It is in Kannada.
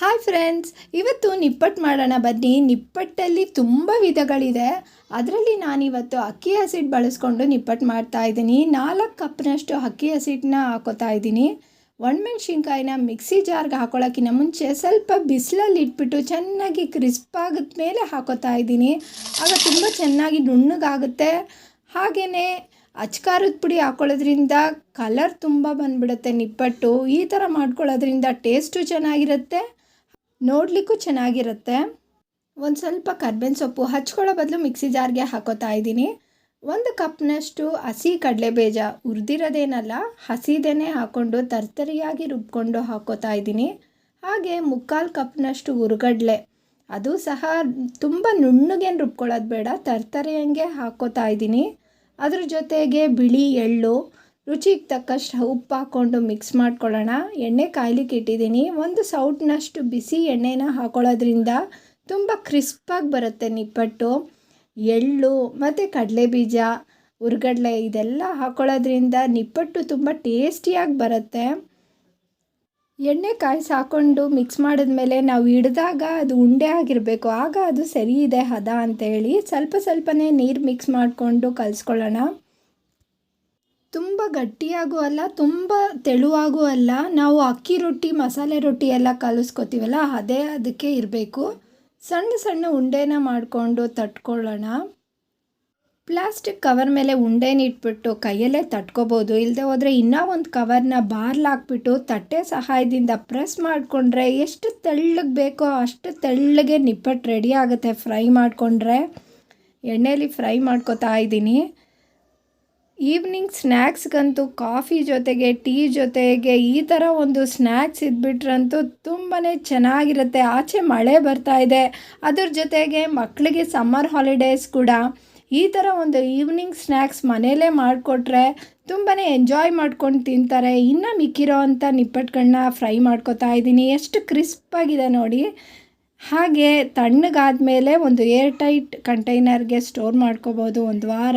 ಹಾಯ್ ಫ್ರೆಂಡ್ಸ್ ಇವತ್ತು ನಿಪ್ಪಟ್ಟು ಮಾಡೋಣ ಬನ್ನಿ. ನಿಪ್ಪಟ್ಟಲ್ಲಿ ತುಂಬ ವಿಧಗಳಿದೆ. ಅದರಲ್ಲಿ ನಾನಿವತ್ತು ಅಕ್ಕಿ ಹಸಿಟ್ಟು ಬಳಸ್ಕೊಂಡು ನಿಪ್ಪಟ್ಟು ಮಾಡ್ತಾ ಇದ್ದೀನಿ. ನಾಲ್ಕು ಕಪ್ನಷ್ಟು ಅಕ್ಕಿ ಹಸಿಟ್ಟನ್ನ ಹಾಕೋತಾ ಇದ್ದೀನಿ. ಒಣಮೆಣ್ಸಿನ್ಕಾಯಿನ ಮಿಕ್ಸಿ ಜಾರ್ಗೆ ಹಾಕೊಳ್ಳೋಕ್ಕಿಂತ ಮುಂಚೆ ಸ್ವಲ್ಪ ಬಿಸಿಲಲ್ಲಿ ಇಟ್ಬಿಟ್ಟು ಚೆನ್ನಾಗಿ ಕ್ರಿಸ್ಪ್ ಆಗಿದ ಮೇಲೆ ಹಾಕೋತಾ ಇದ್ದೀನಿ. ಆಗ ತುಂಬ ಚೆನ್ನಾಗಿ ನುಣ್ಣಗಾಗುತ್ತೆ. ಹಾಗೆಯೇ ಅಚ್ಕಾರದ ಪುಡಿ ಹಾಕೊಳ್ಳೋದ್ರಿಂದ ಕಲರ್ ತುಂಬ ಬಂದ್ಬಿಡುತ್ತೆ ನಿಪ್ಪಟ್ಟು. ಈ ಥರ ಮಾಡ್ಕೊಳ್ಳೋದ್ರಿಂದ ಟೇಸ್ಟು ಚೆನ್ನಾಗಿರುತ್ತೆ. ನೋಡಲಿಕ್ಕೂ ಚೆನ್ನಾಗಿರುತ್ತೆ. ಒಂದು ಸ್ವಲ್ಪ ಕರ್ಬೇವಿನ ಸೊಪ್ಪು ಹಚ್ಕೊಳ್ಳೋ ಬದಲು ಮಿಕ್ಸಿ ಜಾರ್ಗೆ ಹಾಕೋತಾ ಇದ್ದೀನಿ. ಒಂದು ಕಪ್ನಷ್ಟು ಹಸಿ ಕಡಲೆಬೇಜ ಉರಿದಿರೋದೇನಲ್ಲ ಹಸಿದೇನೆ ಹಾಕ್ಕೊಂಡು ತರ್ತರಿಯಾಗಿ ರುಬ್ಕೊಂಡು ಹಾಕೋತಾ ಇದ್ದೀನಿ. ಹಾಗೆ ಮುಕ್ಕಾಲು ಕಪ್ನಷ್ಟು ಹುರುಗಡ್ಲೆ ಅದು ಸಹ ತುಂಬ ನುಣ್ಣಗೇನು ರುಬ್ಕೊಳ್ಳೋದು ಬೇಡ, ತರ್ತರಿಯಂಗೆ ಹಾಕೋತಾ ಇದ್ದೀನಿ. ಅದ್ರ ಜೊತೆಗೆ ಬಿಳಿ ಎಳ್ಳು ರುಚಿಗೆ ತಕ್ಕಷ್ಟು ಉಪ್ಪು ಹಾಕ್ಕೊಂಡು ಮಿಕ್ಸ್ ಮಾಡ್ಕೊಳ್ಳೋಣ. ಎಣ್ಣೆ ಕಾಯ್ಲಿಕ್ಕೆ ಇಟ್ಟಿದ್ದೀನಿ. ಒಂದು ಸೌಟ್ನಷ್ಟು ಬಿಸಿ ಎಣ್ಣೆನ ಹಾಕೊಳ್ಳೋದ್ರಿಂದ ತುಂಬ ಕ್ರಿಸ್ಪಾಗಿ ಬರುತ್ತೆ ನಿಪ್ಪಟ್ಟು. ಎಳ್ಳು ಮತ್ತು ಕಡಲೆಬೀಜ, ಉರ್ಗಡ್ಲೆ ಇದೆಲ್ಲ ಹಾಕೊಳ್ಳೋದ್ರಿಂದ ನಿಪ್ಪಟ್ಟು ತುಂಬ ಟೇಸ್ಟಿಯಾಗಿ ಬರುತ್ತೆ. ಎಣ್ಣೆ ಕಾಯಿಸಿ ಹಾಕ್ಕೊಂಡು ಮಿಕ್ಸ್ ಮಾಡಿದ್ಮೇಲೆ ನಾವು ಹಿಡಿದಾಗ ಅದು ಉಂಡೆ ಆಗಿರಬೇಕು. ಆಗ ಅದು ಸರಿ ಇದೆ ಹದ ಅಂತೇಳಿ ಸ್ವಲ್ಪ ಸ್ವಲ್ಪನೇ ನೀರು ಮಿಕ್ಸ್ ಮಾಡಿಕೊಂಡು ಕಲಿಸ್ಕೊಳ್ಳೋಣ. ತುಂಬ ಗಟ್ಟಿಯಾಗೂ ಅಲ್ಲ, ತುಂಬ ತೆಳುವಾಗೂ ಅಲ್ಲ. ನಾವು ಅಕ್ಕಿ ರೊಟ್ಟಿ, ಮಸಾಲೆ ರೊಟ್ಟಿ ಎಲ್ಲ ಕಲಿಸ್ಕೊತೀವಲ್ಲ, ಅದೇ ಅದಕ್ಕೆ ಇರಬೇಕು. ಸಣ್ಣ ಸಣ್ಣ ಉಂಡೆನ ಮಾಡಿಕೊಂಡು ತಟ್ಕೊಳ್ಳೋಣ. ಪ್ಲಾಸ್ಟಿಕ್ ಕವರ್ ಮೇಲೆ ಉಂಡೆನ ಇಟ್ಬಿಟ್ಟು ಕೈಯಲ್ಲೇ ತಟ್ಕೋಬೋದು. ಇಲ್ಲದೆ ಹೋದರೆ ಇನ್ನೂ ಒಂದು ಕವರ್ನ ಬಾರ್ಲಾಕ್ಬಿಟ್ಟು ತಟ್ಟೆ ಸಹಾಯದಿಂದ ಪ್ರೆಸ್ ಮಾಡಿಕೊಂಡ್ರೆ ಎಷ್ಟು ತೆಳ್ಳಗೆ ಬೇಕೋ ಅಷ್ಟು ತೆಳ್ಳಗೆ ನಿಪ್ಪಟ್ಟು ರೆಡಿ ಆಗುತ್ತೆ ಫ್ರೈ ಮಾಡಿಕೊಂಡ್ರೆ. ಎಣ್ಣೆಯಲ್ಲಿ ಫ್ರೈ ಮಾಡ್ಕೋತಾ ಇದ್ದೀನಿ. ಈವ್ನಿಂಗ್ ಸ್ನ್ಯಾಕ್ಸ್ಗಂತೂ ಕಾಫಿ ಜೊತೆಗೆ ಟೀ ಜೊತೆಗೆ ಈ ಥರ ಒಂದು ಸ್ನ್ಯಾಕ್ಸ್ ಇದ್ಬಿಟ್ರಂತೂ ತುಂಬಾ ಚೆನ್ನಾಗಿರುತ್ತೆ. ಆಚೆ ಮಳೆ ಬರ್ತಾ ಇದೆ. ಅದ್ರ ಜೊತೆಗೆ ಮಕ್ಕಳಿಗೆ ಸಮ್ಮರ್ ಹಾಲಿಡೇಸ್ ಕೂಡ. ಈ ಥರ ಒಂದು ಈವ್ನಿಂಗ್ ಸ್ನ್ಯಾಕ್ಸ್ ಮನೆಯಲ್ಲೇ ಮಾಡಿಕೊಟ್ರೆ ತುಂಬಾ ಎಂಜಾಯ್ ಮಾಡ್ಕೊಂಡು ತಿಂತಾರೆ. ಇನ್ನು ಮಿಕ್ಕಿರೋ ಅಂಥ ನಿಪ್ಪಟ್ಟುಗಳನ್ನ ಫ್ರೈ ಮಾಡ್ಕೊತಾ ಇದ್ದೀನಿ. ಎಷ್ಟು ಕ್ರಿಸ್ಪಾಗಿದೆ ನೋಡಿ. ಹಾಗೆ ತಣ್ಣಗಾದ ಮೇಲೆ ಒಂದು ಏರ್ ಟೈಟ್ ಕಂಟೈನರ್ಗೆ ಸ್ಟೋರ್ ಮಾಡ್ಕೋಬೋದು ಒಂದು ವಾರ.